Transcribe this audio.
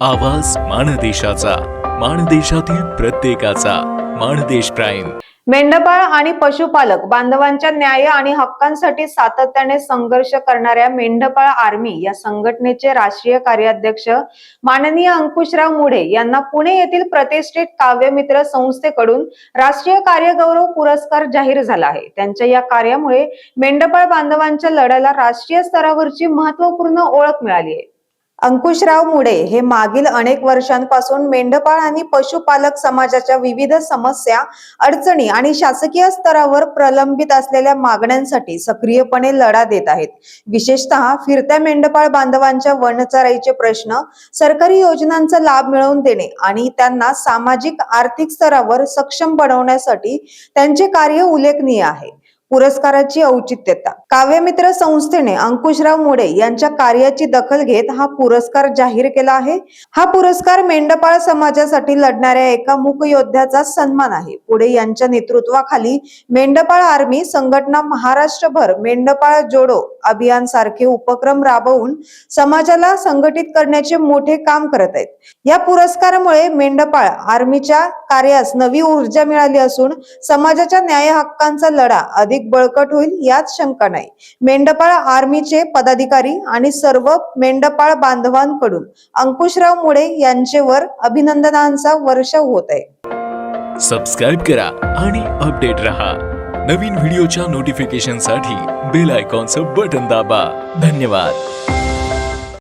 आवाज माणदेशाचा माणदेशातील प्रत्येकाचा माणदेश प्राईम. मेंढपाळ आणि पशुपालक बांधवांच्या न्याय आणि हक्कांसाठी सातत्याने संघर्ष करणाऱ्या मेंढपाळ आर्मी या संघटनेचे राष्ट्रीय कार्याध्यक्ष माननीय अंकुशराव मुढे यांना पुणे येथील प्रतिष्ठित काव्यमित्र संस्थेकडून राष्ट्रीय कार्यगौरव पुरस्कार जाहीर झाला आहे. त्यांच्या या कार्यामुळे मेंढपाळ बांधवांच्या लढ्याला राष्ट्रीय स्तरावरची महत्त्वपूर्ण ओळख मिळाली आहे. अंकुशराव मुडे हे मागील अनेक वर्षांपासून मेंढपाळ आणि पशुपालक समाजाच्या विविध समस्या अडचणी आणि शासकीय स्तरावर प्रलंबित असलेल्या मागण्यांसाठी सक्रियपणे लढा देत आहेत. विशेषतः फिरत्या मेंढपाळ बांधवांच्या वनचराईचे प्रश्न सरकारी योजनांचा लाभ मिळवून देणे आणि त्यांना सामाजिक आर्थिक स्तरावर सक्षम बनवण्यासाठी त्यांचे कार्य उल्लेखनीय आहे. पुरस्काराची औचित्यता. काव्यमित्र संस्थेने अंकुशराव मुळे यांच्या कार्याची दखल घेत हा पुरस्कार जाहीर केला आहे. हा पुरस्कार मेंढपाळ समाजासाठी लढणाऱ्या एका मुकयोद्ध्याचा सन्मान आहे. पुढे यांच्या नेतृत्वाखाली मेंढपाळ आर्मी संघटना महाराष्ट्रभर मेंढपाळ जोडो अभियान सारखे उपक्रम राबवून समाजाला संघटित करण्याचे मोठे काम करत आहेत. या पुरस्कारामुळे मेंढपाळ आर्मीच्या कार्यास नवी ऊर्जा मिळाली असून समाजाच्या न्याय हक्कांचा लढा अधिक बळकट होईल यात शंका नाही. मेंढपाळ आर्मीचे पदाधिकारी आणि सर्व मेंढपाळ बांधवांकडून अंकुशराव मुळे यांचेवर अभिनंदनांचा वर्षाव होत आहे. सबस्क्राईब करा आणि अपडेट रहा. नवीन व्हिडिओच्या नोटिफिकेशनसाठी बेल आयकॉनचं बटन दाबा. धन्यवाद.